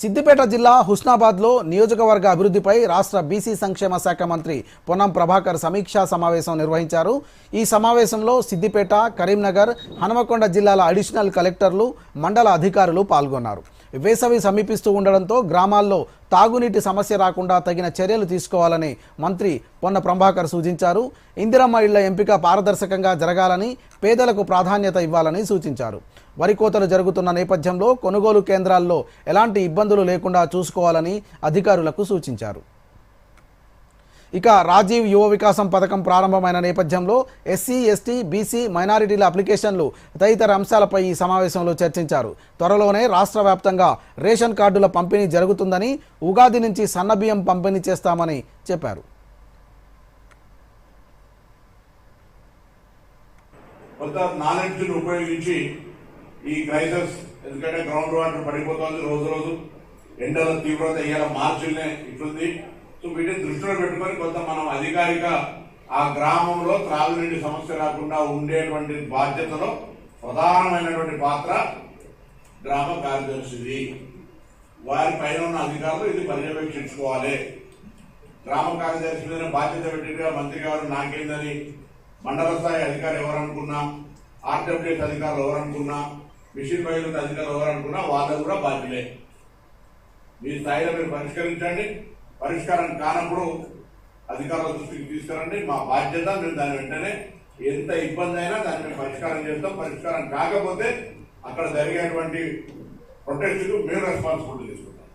సిద్దిపేట జిల్లా హుస్నాబాద్లో నియోజకవర్గ అభివృద్ధిపై రాష్ట్ర బీసీ సంక్షేమ శాఖ మంత్రి పొన్నం ప్రభాకర్ సమీక్షా సమావేశం నిర్వహించారు. ఈ సమావేశంలో సిద్దిపేట కరీంనగర్ హనుమకొండ జిల్లాల అడిషనల్ కలెక్టర్లు మండల అధికారులు పాల్గొన్నారు. వేసవి సమీపిస్తూ ఉండడంతో గ్రామాల్లో తాగునీటి సమస్య రాకుండా తగిన చర్యలు తీసుకోవాలని మంత్రి పొన్న ప్రభాకర్ సూచించారు. ఇందిరమ్మ ఇళ్ళ ఎంపిక పారదర్శకంగా జరగాలని పేదలకు ప్రాధాన్యత ఇవ్వాలని సూచించారు. వరి కోతలు జరుగుతున్న నేపథ్యంలో కొనుగోలు కేంద్రాల్లో ఎలాంటి ఇబ్బందులు లేకుండా చూసుకోవాలని అధికారులకు సూచించారు. ఇక రాజీవ్ యువ వికాసం పథకం ప్రారంభమైన నేపథ్యంలో ఎస్సీ ఎస్టీ బీసీ మైనారిటీల అప్లికేషన్లు తదితర అంశాలపై ఈ సమావేశంలో చర్చించారు. త్వరలోనే రాష్ట్ర వ్యాప్తంగా రేషన్ కార్డుల పంపిణీ జరుగుతుందని ఉగాది నుంచి సన్నబియ్యం పంపిణీ చేస్తామని చెప్పారు. కొంత ఉపయోగించి ఈ క్రైసిస్ ఎందుకంటే గ్రౌండ్ వాటర్ పడిపోతుంది రోజు రోజు. ఎండల తీవ్రత ఇవాళ మార్చినే ఇట్లుంది. వీటిని దృష్టిలో పెట్టుకొని కొంత మనం అధికారిక ఆ గ్రామంలో త్రాగునీటి సమస్య రాకుండా ఉండేటువంటి బాధ్యతలో ప్రధానమైనటువంటి పాత్ర గ్రామ కార్యదర్శిది. వారి పైన ఉన్న అధికారులు ఇది పర్యవేక్షించుకోవాలి. గ్రామ కార్యదర్శి మీద బాధ్యత పెట్టిగా మంత్రి గారు నాకేందని మండల స్థాయి అధికారి ఎవరనుకున్నా ఆర్డబ్ల్యూఎస్ అధికారులు ఎవరనుకున్నా మిషన్ బయలు అధికారులు ఎవరనుకున్నా వాళ్ళు కూడా బాధ్యులే. మీ స్థాయిలో మీరు పరిష్కరించండి. పరిష్కారం కానప్పుడు అధికారుల దృష్టికి తీసుకురండి. మా బాధ్యత మేము దాని వెంటనే ఎంత ఇబ్బంది అయినా దాన్ని మేము పరిష్కారం చేస్తాం. పరిష్కారం కాకపోతే అక్కడ జరిగేటువంటి ప్రొటెస్ట్కు మేము రెస్పాన్సిబిలిటీ తీసుకుంటాం.